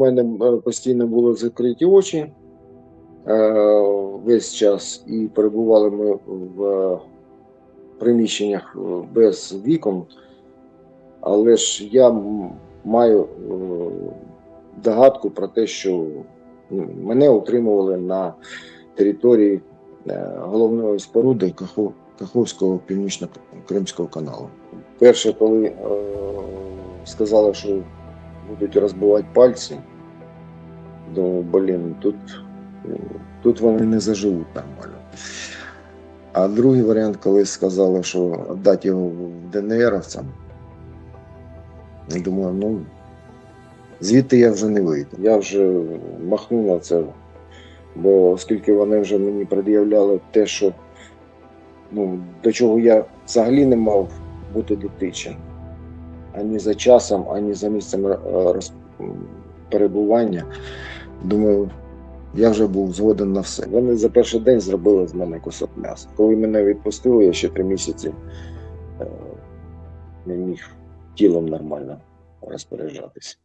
мене е, постійно були закриті очі е, весь час, і перебували ми в е, приміщеннях без вікон. Але ж я маю догадку про те, що ну, мене утримували на території головної споруди Каховського північно-кримського каналу. Перше, коли сказали, що будуть розбивати пальці, думаю, блін, тут, тут вони не заживуть нормально. А другий варіант, коли сказали, що віддати його ДНРовцям, я думаю, ну звідти я вже не вийду. Я вже махнув на це, бо оскільки вони вже мені пред'являли те, що ну, до чого я взагалі не мав бути дотичен. Ані за часом, ані за місцем е, перебування. Думаю, я вже був згоден на все. Вони за перший день зробили з мене кусок м'яса. Коли мене відпустили, я ще три місяці е, не міг тілом нормально розпоряджатися.